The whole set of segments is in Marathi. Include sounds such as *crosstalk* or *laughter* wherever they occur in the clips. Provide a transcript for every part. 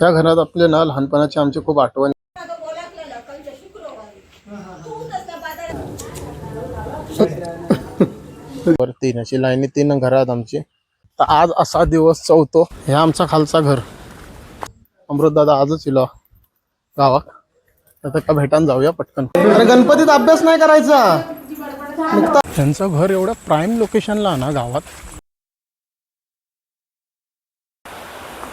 त्या घरात आपले ना लहानपणाची आमची खूप आठवण तीन अशी लाईनी तीन घरात आमची. तर आज असा दिवस चौथो. हे आमचा खालचा घर. अमृत दादा आजच इलो गावात. आता का भेटान जाऊया पटकन. अरे गणपतीत अभ्यास नाही करायचा. नुकता त्यांचं घर एवढं प्राईम लोकेशनला ना गावात यो ब्रिज तो मग जो दाखवल्या व्हिडिओ यस तो ब्रिज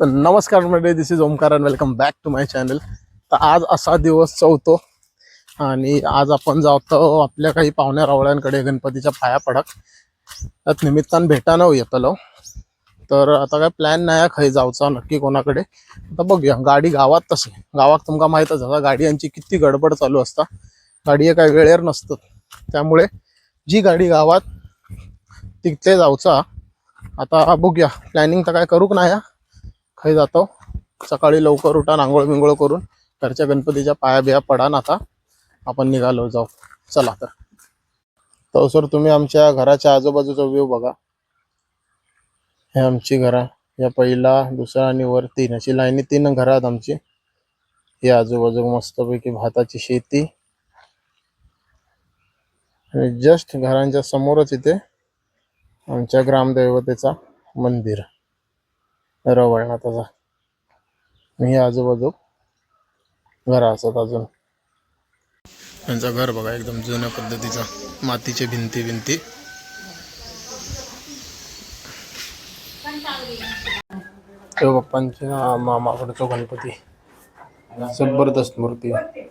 तर नमस्कार मंडळी this is Omkar and welcome back to my channel तर आज असा दिवस चौथो आणि आज आपण जातो आपल्या काही पाहुण्या रावळ्यांकडे गणपतीच्या पाया पडक. त्यात निमित्तान भेटानं येतलो. तर आता काय प्लॅन नाही आहे खंय जावचा नक्की कोणाकडे. आता बघूया गाडी गावात तशी. गावात तुमका माहीतच आता गाडयांची किती गडबड चालू असता. गाडी काय वेळेवर नसतात. त्यामुळे जी गाडी गावात तिथे जाऊचा. आता बघूया. प्लॅनिंग तर काय करूक नाही हा. जातो. सकाळी लवकर उठा आंघोळ बिंघोळ करून. घरच्या गणपतीच्या पाया बिया पडान आता. आपण निघालो जाऊ. चला तर. तर सर तुम्ही आमच्या घराच्या आजूबाजूचा व्ह्यू बघा. हे आमची घरा या पहिला दुसरा आणि वर तीन अशी लाईनी तीन घर आहेत आमची. ही आजूबाजू मस्तपैकी भाताची शेती. आणि जस्ट घरांच्या समोरच इथे आमच्या ग्रामदैवतेचा मंदिर रवळनाथाचा. मी आजूबाजू घर असत अजून. त्यांचं घर बघा एकदम जुन्या पद्धतीचा. मातीचे भिंती भिंती. तो बाप्पांच्या मामाकडचा गणपती. जबरदस्त मूर्ती. आहे.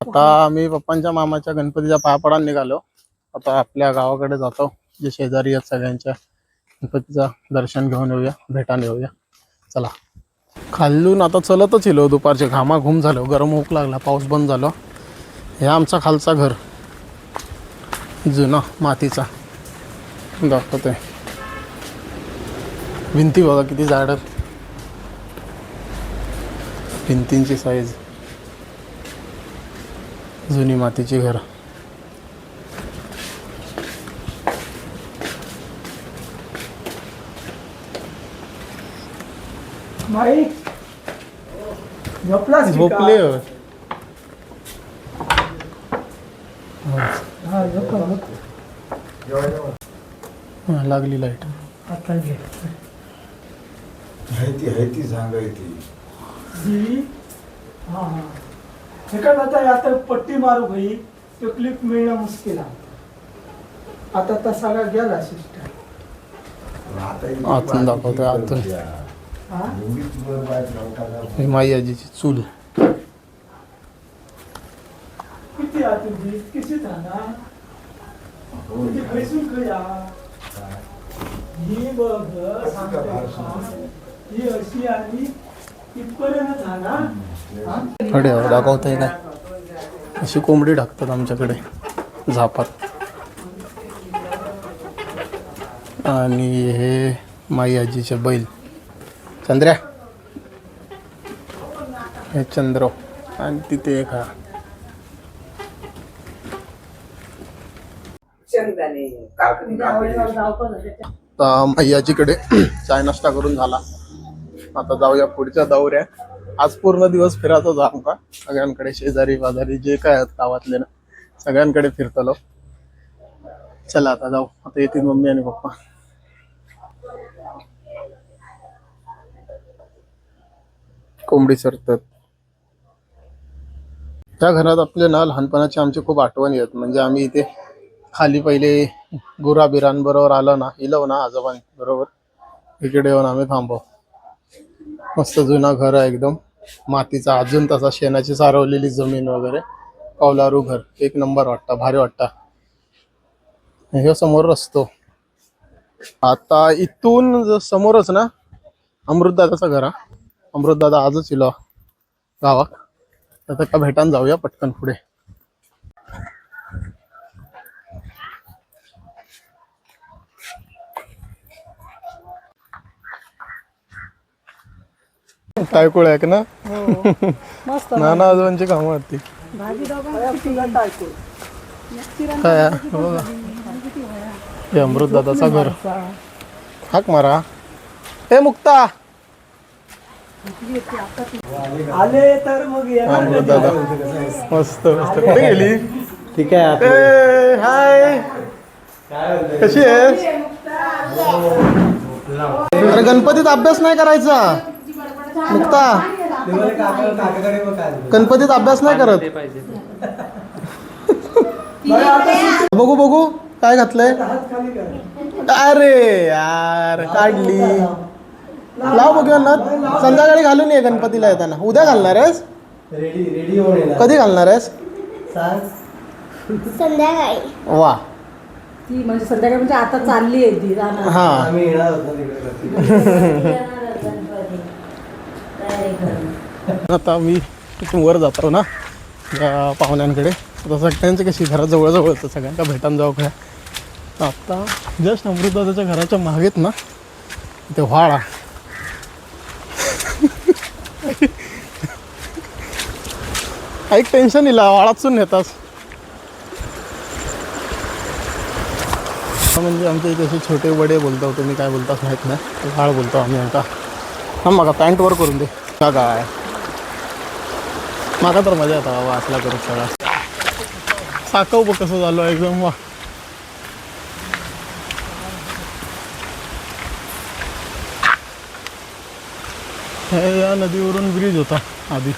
आता आम्ही पप्पांच्या मामाच्या गणपतीच्या पायापडा निघालो. आता आपल्या गावाकडे जातो. जे शेजारी आहेत सगळ्यांच्या. गणपतीचं दर्शन घेऊन येऊया. भेटा येऊया. चला. खालून आता चलतच येलो. दुपारचे घामा घुम झालो. गरम होऊक लागला. पाऊस बंद झालो. हे आमचा खालचा घर. जुना मातीचा. दाखवतोय. भिंती बघा किती झाड भिंतींची साईज जुनी मातीची घर. झोपले लागली लाइट आता माहिती आहे ती सांगायची हा हा. आता आता पट्टी मारू भाई तो क्लिप मिळणं मुश्किल आहे. आता तर सगळा गेला सिस्टम आतून आतून. हा? ही आजीची चूल. किती आहे तुझी किती झाला? तुझी खैसून खया ही. बघ सांगते का? ही अशी इथपर्यंत झाला. हा? अडे काय अशी कोंबडी टाकतात आमच्याकडे झापात. आणि हे माई आजीचे बैल. चंद्र्या. हे चंद्र. आणि तिथे एक हा. आता मैयाजीकडे *clears throat* चाय नाश्ता करून झाला. आता जाऊया पुढच्या दौऱ्या. आज पूर्ण दिवस फिरायचा जाऊ का सगळ्यांकडे शेजारी बाजारी जे काय आहेत गावातले ना सगळ्यांकडे फिरतलो. चला आता जाऊ. आता येतील मम्मी आणि पप्पा. कोंबडी सरतात. त्या घरात आपले ना लहानपणाची आमची खूप आठवण येत. म्हणजे आम्ही इथे खाली पहिले गुरा बिरांबरोबर आलो ना इलो ना आजोबां बरोबर इकडे येऊन आम्ही थांबव मस्त जुना घर आहे एकदम. मातीचा अजून तसा शेणाची सारवलेली जमीन वगैरे. कौलारू घर एक नंबर वाटता भारी वाटता. हे समोर रस्तो. आता इथून समोरच ना अमृतदादाचं घर हा. अमृतदादा आजच इलो गावात. आता का भेटान जाऊया पटकन पुढे. काय कुळ आहे ना? *laughs* मस्त नाना आजोबांची कामं आहेत ती. भाजी तुझा टाकतो काय आहे? हे. बघा हे अमृत दादाचा घर. हाक मारा. हे मुक्ता! आले तर मग येणार अमृत दादा. मस्त मस्त. कुठे गेली? ठीक आहे ए, हाय. कशी आहेस? अरे गणपतीत अभ्यास नाही करायचा. मुक्ता. बघ गणपतीत अभ्यास नाही करत. बघू बघू. काय घातलंय? अरे यार काढली. लाव बघूया ना संध्याकाळी घालून ये गणपतीला येताना. उद्या घालणार आहेस? कधी घालणार आहेस? संध्याकाळी. वा. ती म्हणजे संध्याकाळी म्हणजे आता चालली आहे ती. हा *laughs* आम्ही येणार होतो तिकडे *laughs* आता मी तिथून वर जातो ना या पाहुण्यांकडे. आता सगळ्यांचे कशी घराजवळजवळ होतं सगळ्यांना. भेटान जाऊ काय आता जस्ट अमृतदादाच्या घराच्या मागेत ना ते व्हाळा. *laughs* एक टेन्शन इला वाळातून नेतास म्हणजे आमच्या इथे असे छोटे वडे बोलतो तुम्ही काय बोलतास माहीत नाही. वाळ बोलतो आम्ही आता. हा मग पॅन्ट वर करून दे. का काय मला तर मजा येता बाबा असला करू सगळा. साकव बघ कसं झालो एकदम. वा. हे या नदीवरून ब्रिज होता आधी.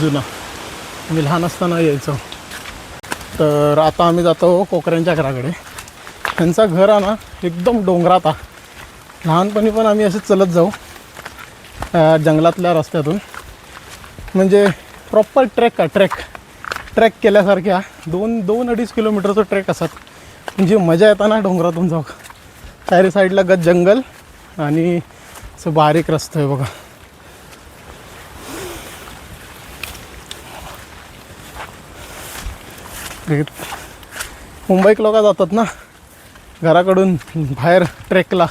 जुना. आम्ही लहान असताना यायचो. तर आता आम्ही जातो कोकऱ्यांच्या घराकडे. त्यांचा घर आहे ना एकदम डोंगरात आहे. लहानपणी पण आम्ही असेच चलत जाऊ जंगलातल्या रस्त्यातून. म्हणजे प्रॉपर ट्रेक का ट्रेक ट्रेक केल्यासारख्या दोन दोन अडीच किलोमीटरचं ट्रेक असत म्हणजे मजा येताना डोंगरातून जाऊ चारी साईडला गत जंगल आणि असं बारीक रस्ता आहे बघा. मुंबईक मुंबईत लोक जातात ना? घराकडून बाहेर ट्रेकला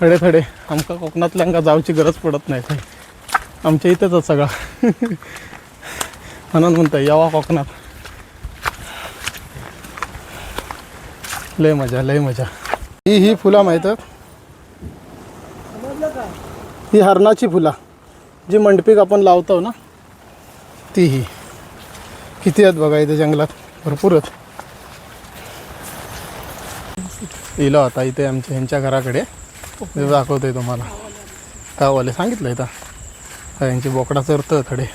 थडे थडे आमका कोकणातल्यांका जावची गरज पडत नाही. काही आमच्या इथंच सगळा. म्हणून म्हणतं यावा कोकणात. लय मजा लय मजा. ही ही फुलं माहीत आहेत? ही हरणाची फुलं. जी मंडपीक आपण लावतो ना ती ही. किती आहेत बघा इथे जंगलात? भरपूर आहेत. इलो आता इथे आमच्या ह्यांच्या घराकडे. दाखवतोय तुम्हाला. गाववाले सांगितलं इथं. यांची बोकडा चरतं थोडे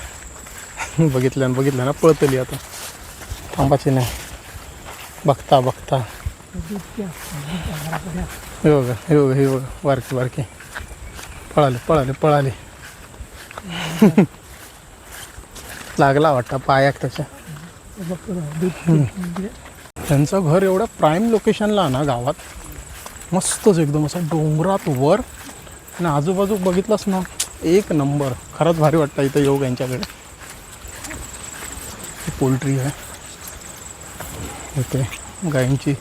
बघितल्यानं बघितलं ना पळतली आता. थांबाची नाही. बघता बघता. हे बघा हे बघा हे बघा. बारकी बारकी पळाले पळाले पळाले. लागला वाटतं पायाक त्याच्या. त्यांचं घर एवढं प्राईम लोकेशनला ना गावात. मस्तच एकदम असं डोंगरात वर. आणि आजूबाजू बघितलंच ना एक नंबर. खरंच भारी वाटतं इथं योग यांच्याकडे. पोल्ट्री आहे. इथे गायींची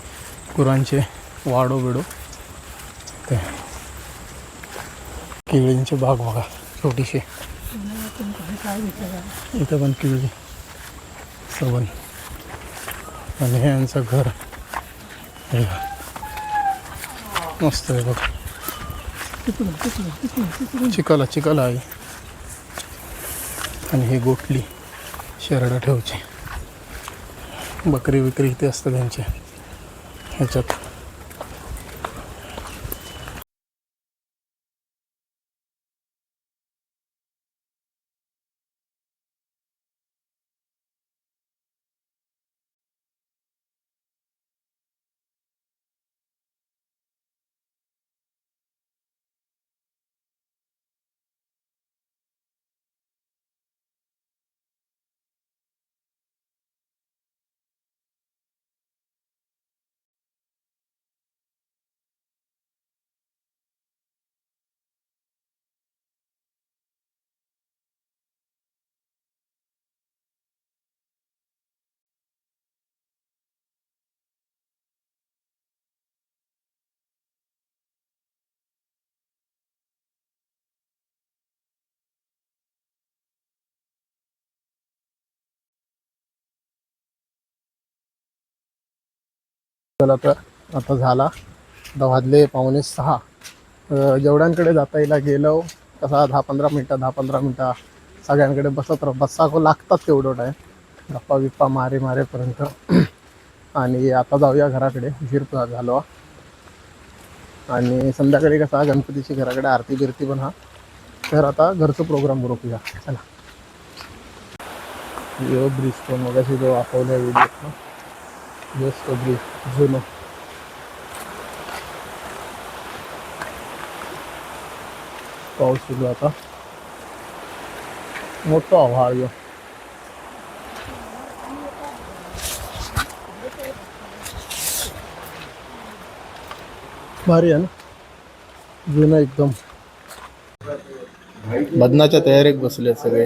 गुरांचे वाडो बिडो. ते केळींची बाग बघा छोटीशी. इथं पण केळी सवन आणि हे यांचं घर. मस्त आहे बघा. चिकाला चिकाला आहे. आणि हे गोठली शेरडा ठेवची. बकरी विक्री इथे असतं त्यांच्या ह्याच्यात. चला तर आता झाला. आता वाजले पावणे सहा. जेवढ्यांकडे जाता येईल गेलो कसा दहा पंधरा मिनटं दहा पंधरा मिनटं सगळ्यांकडे बसत राह. बसा लागतात तेवढं टाईम गप्पा बिप्पा मारे मारेपर्यंत आणि आता जाऊया घराकडे. उशीर झालो. आणि संध्याकाळी कसा गणपतीची घराकडे आरती बिरती पण हा. तर आता घरचं प्रोग्राम बरोबरूया चला. यो ब्रिज मग मगाशी जो दाखवल्या व्हिडिओ जस्ट ब्रिज जुनं पाऊस सुरू आता मोठा आभाळ यो भारी आहे ना जुनं एकदम बदनाच्या तयारीत बसले सगळे.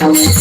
Thank